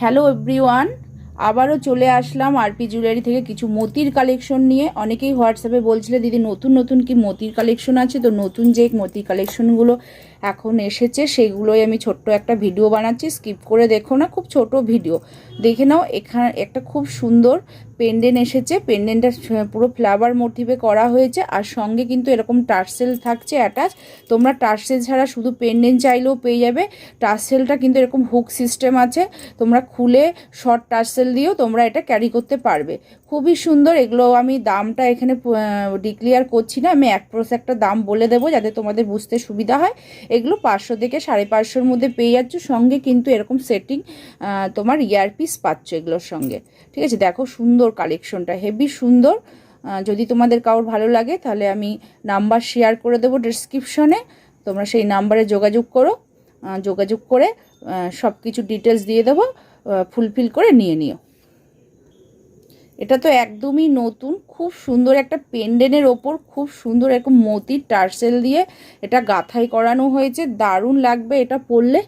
Hello everyone আবারও চলে আসলাম RP jewellery থেকে কিছু মতির কালেকশন নিয়ে। অনেকেই হোয়াটসঅ্যাপে বলছিলেন দিদি, নতুন নতুন কি মতির কালেকশন আছে? তো নতুন যে মতির কালেকশনগুলো এখন এসেছে সেগুলোই আমি ছোট্ট একটা ভিডিও বানাচ্ছি। স্কিপ করে দেখো না, খুব ছোট ভিডিও। দেখে নাও, এখানে, একটা খুব সুন্দর পেন্ডেন্ট এসেছে। পেন্ডেন্টটা পুরো ফ্লাওয়ার মোটিভে করা হয়েছে আর সঙ্গে কিন্তু এরকম টার্সেল থাকছে অ্যাটাচ। তোমরা টার্সেল ছাড়া শুধু পেন্ডেন্ট চাইলেও পেয়ে যাবে। টার্সেলটা কিন্তু এরকম হুক সিস্টেম আছে। তোমরা খুলে শর্ট টার্সেল দিয়েও তোমরা এটা ক্যারি করতে পারবে। খুবই সুন্দর, এগুলো আমি দামটা এখানে ডিক্লিয়ার করছি না। আমি এক প্রোস একটা দাম বলে দেবো যাতে তোমাদের বুঝতে সুবিধা হয়। এগুলো পাঁচশো থেকে সাড়ে পাঁচশোর মধ্যে পেয়ে যাচ্ছ। সঙ্গে কিন্তু এরকম সেটিং তোমার ইয়ারপিস পাচ্ছ এগুলোর সঙ্গে। ঠিক আছে? দেখো সুন্দর কালেকশনটা হেভি সুন্দর। যদি তোমাদের কারোর ভালো লাগে, তাহলে আমি নাম্বার শেয়ার করে দেবো ডিসক্রিপশনে তোমরা সেই নাম্বারে যোগাযোগ করো। যোগাযোগ করে সব কিছু ডিটেলস দিয়ে দেবো। ফুলফিল করে নিয়ে নিও। এটা তো একদমই নতুন, খুব সুন্দর একটা পেন্ডেনের ওপর খুব সুন্দর এরকম মতির টার্সেল দিয়ে এটা গাঁথাই করানো হয়েছে, দারুণ লাগবে এটা পরলে,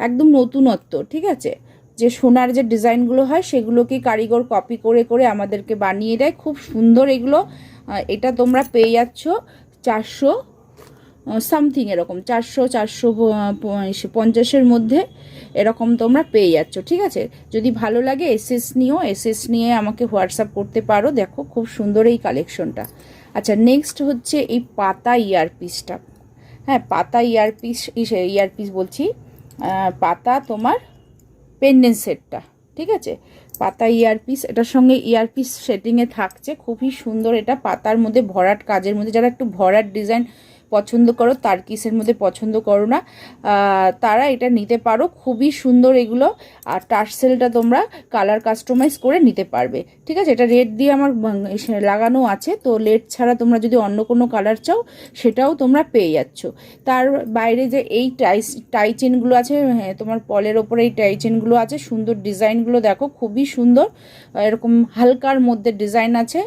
একদম নতুনত্ব, ঠিক আছে? যে সোনার যে ডিজাইনগুলো হয় সেগুলোকে কারিগর কপি করে করে আমাদেরকে বানিয়ে দেয়, খুব সুন্দর এগুলো এটা তোমরা পেয়ে যাচ্ছ চারশো সামথিং এরকম। চারশো চারশো পঞ্চাশের মধ্যে এরকম তোমরা পেয়ে যাচ্ছ, ঠিক আছে? যদি ভালো লাগে এসএস নিও, এসএস নিয়ে আমাকে হোয়াটসঅ্যাপ করতে পারো। দেখো খুব সুন্দর এই কালেকশনটা আচ্ছা নেক্সট হচ্ছে এই পাতা ইয়ারপিসটা হ্যাঁ পাতা ইয়ারপিস ইয়ারপিস বলছি। পাতা তোমার পেন্ডেন্ট সেটটা ঠিক আছে? পাতা ইয়ারপিস এটার সঙ্গে ইয়ারপিস সেটিংয়ে থাকছে। খুবই সুন্দর এটা, পাতার মধ্যে ভরাট কাজের মধ্যে, যারা একটু ভরাট ডিজাইন পছন্দ করো তার কিসের মধ্যে পছন্দ করো না। তারা এটা নিতে পারো, খুবই সুন্দর এগুলো। আর টার্সেলটা তোমরা কালার কাস্টমাইজ করে নিতে পারবে। ঠিক আছে? এটা রেড দিয়ে আমার লাগানো আছে। তো লেড ছাড়া তোমরা যদি অন্য কোনো কালার চাও, সেটাও তোমরা পেয়ে যাচ্ছ। তার বাইরে যে এই টাই টাই চেনগুলো আছে হ্যাঁ তোমার পলের ওপরে এই টাই চেনগুলো আছে। সুন্দর ডিজাইনগুলো দেখো, খুবই সুন্দর। এরকম হালকার মধ্যে ডিজাইন আছে।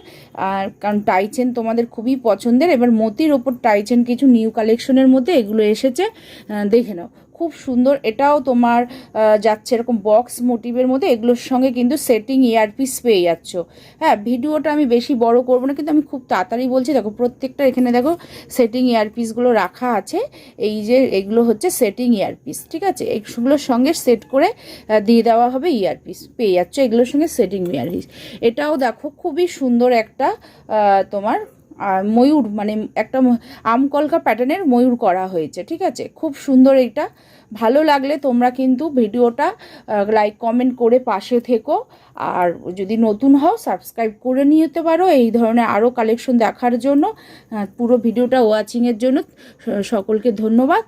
আর কারণ টাই চেন তোমাদের খুবই পছন্দের। এবার মতির ওপর টাই চেন কিছু নিউ কালেকশনের মধ্যে এগুলো এসেছে দেখে নাও। খুব সুন্দর, এটাও তোমার যাচ্ছে এরকম বক্স মোটিভের মধ্যে, এগুলোর সঙ্গে কিন্তু সেটিং ইয়ারপিস পেয়ে যাচ্ছ। হ্যাঁ ভিডিওটা আমি বেশি বড় করব না, কিন্তু আমি খুব তাড়াতাড়ি বলছি, দেখো প্রত্যেকটা এখানে দেখো সেটিং ইয়ারপিসগুলো রাখা আছে, এই যে এগুলো হচ্ছে সেটিং ইয়ারপিস ঠিক আছে? এগুলোর সঙ্গে সেট করে দিয়ে দেওয়া হবে ইয়ারপিস পেয়ে যাচ্ছ। এগুলোর সঙ্গে সেটিং ইয়ারপিস এটাও দেখো খুবই সুন্দর একটা তোমার ময়ূর মানে একটা আমকলকা প্যাটার্নের ময়ূর করা হয়েছে, ঠিক আছে? খুব সুন্দর এইটা। ভালো লাগলে তোমরা কিন্তু ভিডিওটা লাইক কমেন্ট করে পাশে থেকো। আর যদি নতুন হও সাবস্ক্রাইব করে নিতে পারো। এই ধরনের আরও কালেকশন দেখার জন্য পুরো ভিডিওটা ওয়াচিংয়ের জন্য সকলকে ধন্যবাদ।